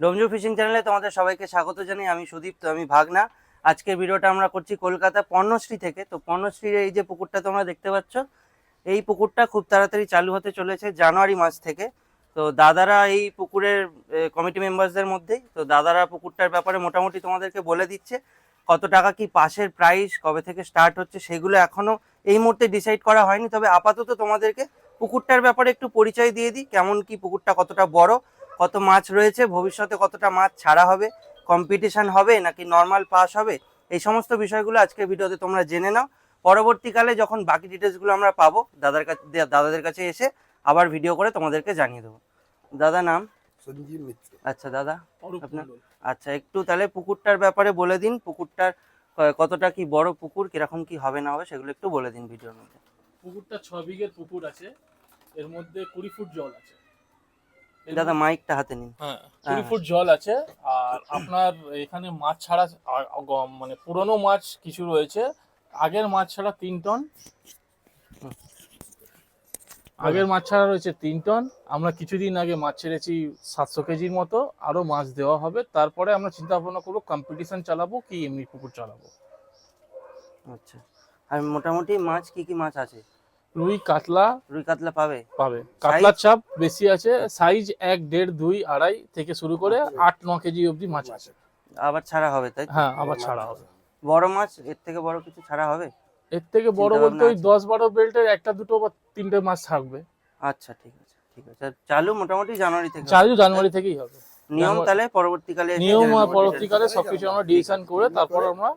ডোমজু fishing চ্যানেলে তোমাদের সবাইকে স্বাগত জানাই। আমি সুদীপ তো আমি ভাগনা। আজকের ভিডিওটা আমরা করছি কলকাতা পর্ণশ্রী থেকে। তো পর্ণশ্রীর এই যে পুকুরটা তোমরা দেখতে পাচ্ছ, এই পুকুরটা খুব তাড়াতাড়ি চালু হতে চলেছে জানুয়ারি মাস থেকে। তো দাদারা এই পুকুরের কমিটি মেম্বারসদের মধ্যেই, তো দাদারা পুকুরটার ব্যাপারে মোটামুটি তোমাদেরকে বলে দিচ্ছে, কত টাকা কি পাশের প্রাইস কবে থেকে স্টার্ট হচ্ছে সেগুলো এখনও এই মুহূর্তে ডিসাইড করা হয়নি। তবে আপাতত তোমাদেরকে পুকুরটার ব্যাপারে একটু পরিচয় দিয়ে দিই, কেমন কি পুকুরটা কতটা বড় কত মাছ রয়েছে ভবিষ্যতে কতটা মাছ ছাড়া হবে কম্পিটিশান হবে নাকি নর্মাল পাস হবে এই সমস্ত বিষয়গুলো আজকের ভিডিওতে তোমরা জেনে নাও। পরবর্তীকালে যখন বাকি ডিটেলসগুলো আমরা পাবো দাদার কাছে দাদাদের কাছে এসে আবার ভিডিও করে তোমাদেরকে জানিয়ে দেবো। দাদা নাম? সঞ্জীব মিত্র। আচ্ছা দাদা আপনার- আচ্ছা একটু তাহলে পুকুরটার ব্যাপারে বলে দিন পুকুরটার কতটা কি বড় পুকুর কীরকম কি হবে না হবে সেগুলো একটু বলে দিন ভিডিওর মধ্যে। পুকুরটা ছ বিঘের পুকুর আছে এর মধ্যে কুড়ি ফুট জল আছে। দাদা মাইকটা হাতে নিন। হ্যাঁ কুড়ি হ্যাঁ। ফুট জল আছে আর আপনার এখানে মাছ ছাড়া মানে পুরনো মাছ কিছু রয়েছে। আগের মাছ ছাড়া তিন টন। আগের মাছ ছাড়া রয়েছে তিন টন। আমরা কিছুদিন আগে মাছ ছেড়েছি সাতশো কেজির মতো। আরও মাছ দেওয়া হবে। তারপরে আমরা চিন্তা ভাবনা করব কম্পিটিশন চালাবো কি এমনি পুকুর চালাবো। আচ্ছা। আর মোটামুটি মাছ কি কি মাছ আছে? রুই কাতলা রুই কাতলা পাবে। পাবে। কাতলার চাপ বেশি আছে সাইজ এক দেড় দুই আড়াই থেকে শুরু করে আট ন কেজি অবধি মাছ আছে। আবার ছাড়া হবে তাই হ্যাঁ আবার ছাড়া হবে। বড় মাছ এর থেকে বড় কিছু ছাড়া হবে? এর থেকে বড় বলতে ওই দশ বারো বেল্টের একটা দুটো বা তিনটে মাছ থাকবে। আচ্ছা ঠিক আছে ঠিক আছে। চালু মোটামুটি জানুয়ারি থেকে চালু জানুয়ারি থেকেই হবে। নিয়ম তাহলে পরবর্তীকালে নিয়ম পরবর্তীকালে সবকিছু আমরা ডিসিশন করে তারপর আমরা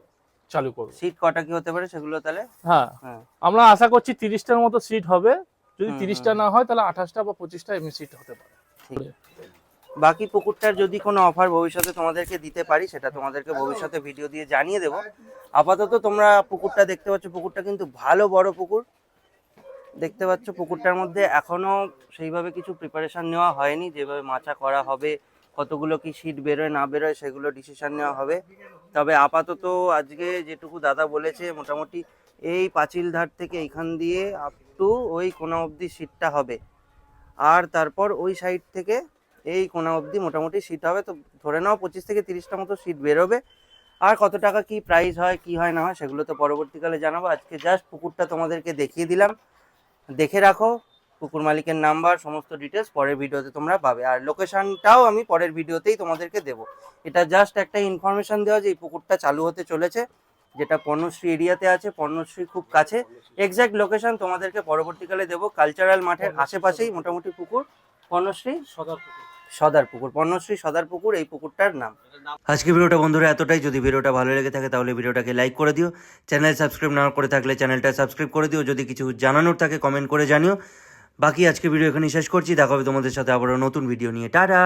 চালু করব। সিট কটা কি হতে পারে সেগুলো তাহলে? হ্যাঁ। হ্যাঁ। আমরা আশা করছি তিরিশটার মতো সিট হবে। যদি তিরিশটা না হয় তাহলে আঠাশটা বা পঁচিশটা এমনি সিট হতে পারে। বাকি পুকুরটার যদি কোনো অফার ভবিষ্যতে তোমাদেরকে দিতে পারি সেটা তোমাদেরকে ভবিষ্যতে ভিডিও দিয়ে জানিয়ে দেবো। আপাতত তোমরা পুকুরটা দেখতে পাচ্ছ পুকুরটা কিন্তু ভালো বড় পুকুর। দেখতে পাচ্ছ পুকুরটার মধ্যে এখনও সেইভাবে কিছু প্রিপারেশন নেওয়া হয়নি। যেভাবে মাচা করা হবে কতগুলো কি শীট বেরোয় না বেরোয় সেগুলো ডিসিশন নেওয়া হবে। তবে আপাতত আজকে যেটুকু দাদা বলেছে, মোটামুটি এই পাঁচিল ধার থেকে এইখান দিয়ে আপ টু ওই কোনা অবধি সিটটা হবে। আর তারপর ওই সাইড থেকে এই কোনা অবধি মোটামুটি সিট হবে। তো ধরে নাও পঁচিশ থেকে তিরিশটা মতো সিট বেরোবে। আর কত টাকা কি প্রাইস হয়, কি হয় না হয়, সেগুলো তো পরবর্তীকালে জানাব। আজকে জাস্ট পুকুরটা তোমাদেরকে দেখিয়ে দিলাম। দেখে রাখো। পুকুর মালিকের নাম্বার সমস্ত ডিটেলস পরের ভিডিওতে তোমরা পাবে। আর লোকেশনটাও আমি পরের ভিডিওতেই তোমাদেরকে দেবো। এটা জাস্ট একটা ইনফরমেশন দেওয়া যে এই পুকুরটা চালু হতে চলেছে যেটা পর্ণশ্রী এরিয়াতে আছে পর্ণশ্রী খুব কাছে। এক্স্যাক্ট লোকেশন তোমাদেরকে পরবর্তীকালে দেবো। কালচারাল মাঠের আশেপাশেই মোটামুটি পুকুর। পর্ণশ্রী সদর পুকুর। সদার পুকুর। পর্ণশ্রী সদার পুকুর এই পুকুরটার নাম। আজকে ভিডিওটা বন্ধুরা এতটাই। যদি ভিডিওটা ভালো লেগে থাকে তাহলে ভিডিওটাকে লাইক করে দিও। চ্যানেল সাবস্ক্রাইব না করে থাকলে চ্যানেলটা সাবস্ক্রাইব করে দিও। যদি কিছু জানানোর থাকে কমেন্ট করে জানিও। বাকি আজকে ভিডিও এখানে শেষ করছি। দেখা হবে তোমাদের সাথে আবারও নতুন ভিডিও নিয়ে। টাটা!